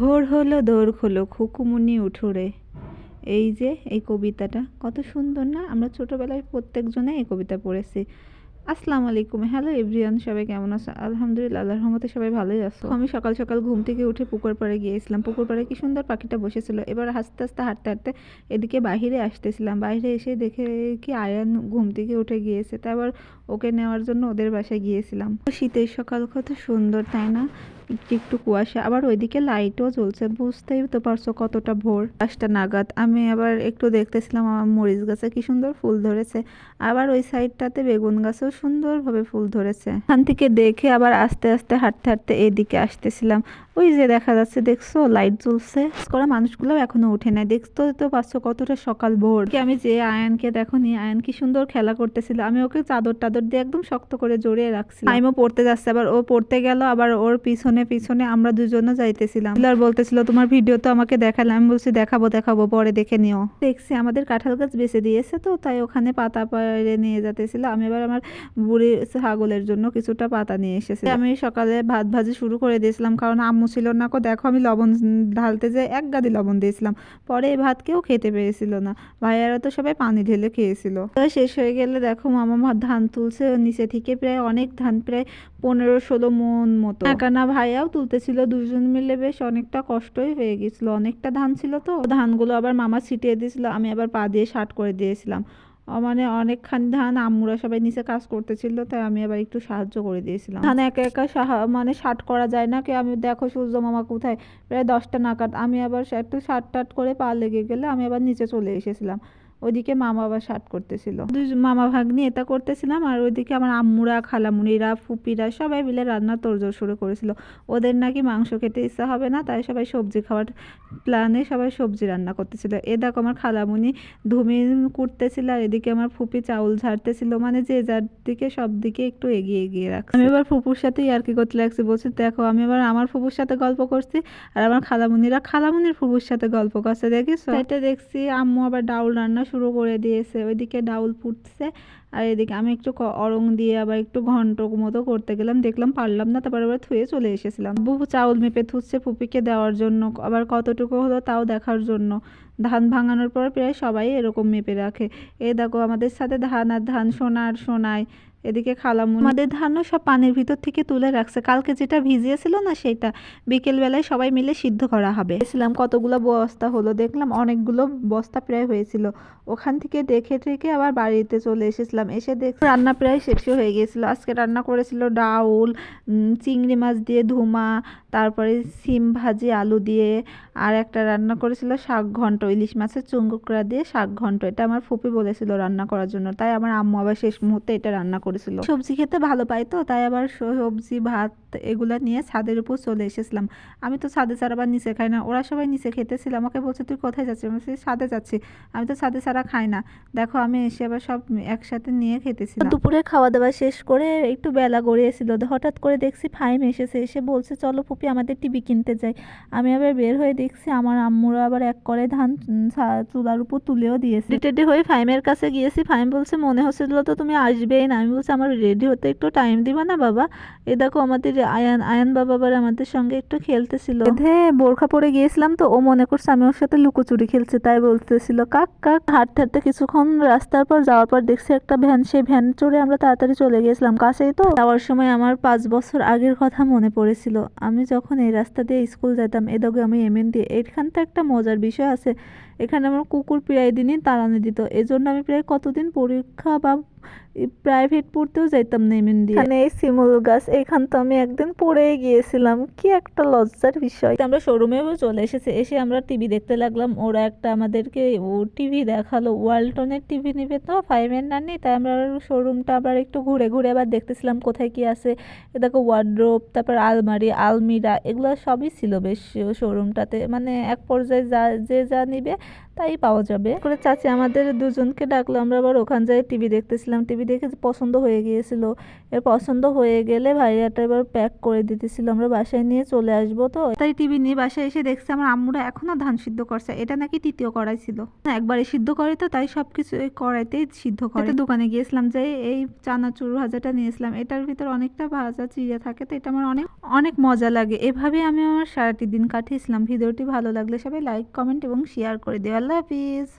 ভোর হলো দৌড় হলো, খুকুমুনি উঠোরে। এই যে, এই কবিতাটা, কত সুন্দর না? আমরা ছোটোবেলায় প্রত্যেকজনে এই কবিতা পড়েছি। আসসালামু আলাইকুম। হ্যালো এভরিওয়ান সবাই কেমন আছো? আলহামদুলিল্লাহ, আল্লাহর রহমতে সবাই ভালোই আছো। আমি সকাল সকাল ঘুম থেকে উঠে পুকুর পাড়ে গিয়েছিলাম। পুকুর পাড়ে কি সুন্দর পাখিটা বসেছিল। এবার আস্তে আস্তে হাঁটতে হাঁটতে এদিকে বাইরে আসতেছিলাম। বাইরে এসে দেখে কি আয়ান ঘুম থেকে উঠে গিয়েছে। তারপর ওকে নেওয়ার জন্য ওদের বাসায় গিয়েছিলাম। শীতের সকাল কত সুন্দর, তাই না? একটু একটু কুয়াশা, আবার ওইদিকে লাইটও জ্বলছে, বুঝতেই তো পারছ কতটা ভোর। পাঁচটা নাগাদ, আমি আবার একটু দেখতেছিলাম আমার মরিচ গাছে কি সুন্দর ফুল ধরেছে, আবার ওই সাইডটাতে বেগুন গাছেও সুন্দরভাবে ফুল ধরেছে। ওখান থেকে দেখে আবার আস্তে আস্তে হাঁটতে হাঁটতে এদিকে আসতেছিলাম। ওই যে দেখা যাচ্ছে, দেখছ লাইট জ্বলছে। করা মানুষগুলো এখনও উঠে নাই। দেখতো তো পাচ্ছ কতটা সকাল ভোর। আমি যে আয়ানকে দেখো নি আয়ান কি সুন্দর খেলা করতেছিল। আমি ওকে চাদর টাদর দিয়ে একদম শক্ত করে জড়িয়ে রাখছি আইমও পড়তে যাচ্ছে, আবার ও পড়তে গেল, আবার ওর পিছনে পিছনে পিছনে আমরা দুজনও যাইতেছিলাম। আর বলতেছিল, তোমার ভিডিও তো আমাকে দেখালে, আমি বলছি, দেখাবো দেখাবো, পরে দেখে নিও। দেখছি আমাদের কাঁঠাল গাছ বেঁচে দিয়েছে তো, তাই ওখানে পাতা পাড়ে নিয়ে যেতেছিল আমি এবার আমার বুড়ি ছাগলের জন্য কিছুটা পাতা নিয়ে এসেছি। আমি সকালে ভাত ভাজি শুরু করে দিয়েছিলাম, কারণ আম্মু ছিল না কো, দেখো আমি লবণ ঢালতে যে এক গাদি লবণ দিয়েছিলাম। পরে এই ভাত কেউ খেতে পেরেছিল না। ভাইয়ারা তো সবাই পানি ঢেলে খেয়েছিল। তো শেষ হয়ে গেলে দেখো, মামা ধান তুলছে, নিচে থেকে প্রায় অনেক ধান, প্রায় পনেরো ষোলো মন মতো। একানা ভাইয়াও তুলতেছিল দুজন মিলে, বেশ অনেকটা কষ্টই হয়ে গেছিল। অনেকটা ধান ছিল তো, ধানগুলো আবার মামা ছিটিয়ে দিয়েছিল, আমি আবার পা দিয়ে শার্ট করে দিয়েছিলাম। মানে অনেকখানি ধান আম্মুরা সবাই নিচে কাজ করতেছিল, তাই আমি আবার একটু সাহায্য করে দিয়েছিলাম। ধান একা একা মানে শার্ট করা যায় না কি? আমি, দেখো সূর্য মামা কোথায়? প্রায় দশটা নাগাদ আমি আবার একটু শার্ট টাট করে পা লেগে গেলে আমি আবার নিচে চলে এসেছিলাম। ওইদিকে মামা আবার শার্ট করতেছিল। দুই মামা ভাগ্নি এটা করতেছিলাম আর ওইদিকে আমার আম্মুরা, খালামুনিরা, ফুপিরা সবাই মিলে রান্না তোড়জোড় শুরু করেছিল। ওদের নাকি মাংস খেতে ইচ্ছা হবে না, তাই সবাই সবজি খাওয়ার প্ল্যানে সবাই সবজি রান্না করতেছিল। এ দেখো আমার খালামুনি ধুমি কুটতেছিল আর এদিকে আমার ফুপি চাউল ঝাড়তেছিল মানে যে যার দিকে সব দিকে একটু এগিয়ে এগিয়ে রাখছে। আমি এবার ফুপুর সাথে আর কি করতে লাগছি, বলছি দেখো আমি এবার আমার ফুপুর সাথে গল্প করছি আর আমার খালামুনিরা খালামুনির ফুপুর সাথে গল্প করছে, দেখিস? এটা দেখছি আম্মু আবার ডাউল রান্না শুরু করে দিয়েছে, ওইদিকে ডাউল ফুটছে, আর এদিকে আমি একটু অরং দিয়ে আবার একটু ঘন্ট মতো করতে গেলাম, দেখলাম পারলাম না, তারপর আবার থুয়ে চলে এসেছিলাম। বুবু চাউল মেপে থুচ্ছে ফুপিকে দেওয়ার জন্য, আবার কতটুকু হলো তাও দেখার জন্য। ধান ভাঙানোর পর প্রায় সবাই এরকম মেপে রাখে। এ দেখো আমাদের সাথে ধান আর ধান সোনা আর সোনায় এদিকে খালামু আমাদের ধানও সব পানির ভিতর থেকে তুলে রাখছে। কালকে যেটা ভিজিয়েছিল না সেটা বিকেলবেলায় সবাই মিলে সিদ্ধ করা হবে। দেখছিলাম কতগুলো বস্তা হলো, দেখলাম অনেকগুলো বস্তা প্রায় হয়েছিল। ওখান থেকে দেখে থেকে আবার বাড়িতে চলে এসেছিলাম। এসে দেখ রান্না প্রায় শেষই হয়ে গিয়েছিল আজকে রান্না করেছিল ডাউল চিংড়ি মাছ দিয়ে ধুমা, তারপরে সিম ভাজি, আলু দিয়ে, আর একটা রান্না করেছিল শাক ঘন্ট, ইলিশ মাছের চুঙ্গুকরা দিয়ে শাক ঘন্ট। এটা আমার ফুপি বলেছিল রান্না করার জন্য। তাই আমার আম্মু আবার শেষ মুহূর্তে এটা রান্না করেছিল। সবজি খেতে ভালো পাই তো তাই আবার সবজি ভাত এগুলা নিয়ে ছাদের উপর চলে এসেছিলাম। আমি তো ছাদে ছাড়া আবার নিচে খাই না। ওরা সবাই নিচে খেতেছিল। আমাকে বলছে তুই কোথায় যাচ্ছিস? আমি ছাদে যাচ্ছি। আমি তো ছাদে ছাড়া খাই না। দেখো আমি এসে আবার সব একসাথে নিয়ে খেতেছিলাম। দুপুরে খাওয়া দাওয়া শেষ করে একটু বেলা গড়িয়েছিল। হঠাৎ করে দেখছি ফাইম এসেছে। এসে বলছে চলো পুপি আমাদের টিভি কিনতে যাই। আমি আবার বের হয়ে দেখছি আমার আম্মুরা আবার এক করে ধান চুলার উপর তুলেও দিয়েছে। রেডি হয়ে ফাইমের কাছে গিয়েছি। ফাইম বলছে মনে হচ্ছিল তো তুমি আসবেই না। আমি বলছি আমার রেডি হতে একটু টাইম দিবা না বাবা? এ দেখো আমাদের আয়ান আয়ান বাবা আবার আমাদের সঙ্গে একটু খেলতেছিল। বেঁধে বোরখা পরে গিয়েছিলাম তো ও মনে করছে আমি ওর সাথে লুকোচুরি খেলছে তাই বলতেছিল কাক কাক। হাঁটতে হাঁটতে কিছুক্ষণ রাস্তার পর যাওয়ার পর দেখছি একটা ভ্যান সেই ভ্যান চড়ে আমরা তাড়াতাড়ি চলে গিয়েছিলাম কাছেই তো। যাওয়ার সময় আমার পাঁচ বছর আগের কথা মনে পড়েছিল। আমি যখন এই রাস্তা দিয়ে স্কুল যেতাম এ দেখো আমি এমএন দিয়ে এইখানটা একটা মজার বিষয় আছে। এখানে আমার কুকুর প্রায় দিনই তাড়ানো দিত। এজন্য আমি প্রায় কতদিন পরীক্ষা বা প্রাইভেট পড়তেও যাইতাম না এমএন দিয়ে। এখানে এই শিমুল গাছ এখান তো আমি একদিন পড়েই গিয়েছিলাম। কি একটা লজ্জার বিষয়। আমরা শোরুমেও চলে এসেছে এসে আমরা টিভি দেখতে লাগলাম। ওরা একটা আমাদেরকে ও টিভি দেখাল ওয়ালটনের টিভি নিবে তো ফাইভের না নেই তাই আমরা শোরুমটা আবার একটু ঘুরে ঘুরে আবার দেখতেছিলাম কোথায় কি আছে। দেখো ওয়ার্ড্রোপ তারপর আলমারি আলমিরা এগুলো সবই ছিল বেশ শোরুমটাতে মানে এক পর্যায়ে যা যে যা নিবে তাই পাওয়া যাবে। করে চাচি আমাদের দুজনকে ডাকলো, আমরা আবার ওখান যাই টিভি দেখতেছিলাম। টিভি দেখে পছন্দ হয়ে গিয়েছিল। এর পছন্দ হয়ে গেলে ভাইয়াটা এবার প্যাক করে দিতেছিল। আমরা বাসায় নিয়ে চলে আসব তো। তাই টিভি নিয়ে বাসায় এসে দেখছি আমার আম্মুরা এখনও ধান সিদ্ধ করছে। এটা নাকি তৃতীয় কড়াই ছিল। একবারে সিদ্ধ করে তো, তাই সবকিছু এই কড়াইতেই সিদ্ধ করে। দোকানে গিয়েছিলাম যে এই চানাচুর ভাজাটা নিয়েছিলাম। এটার ভিতর অনেকটা ভাজা চিড়ে থাকে তো, এটা আমার অনেক অনেক মজা লাগে। এভাবে আমি আমার সারাটি দিন কাটিয়েছিলাম। ভিডিওটি ভালো লাগলে সবাই লাইক কমেন্ট এবং শেয়ার করে দিও। আল্লাহ হাফিজ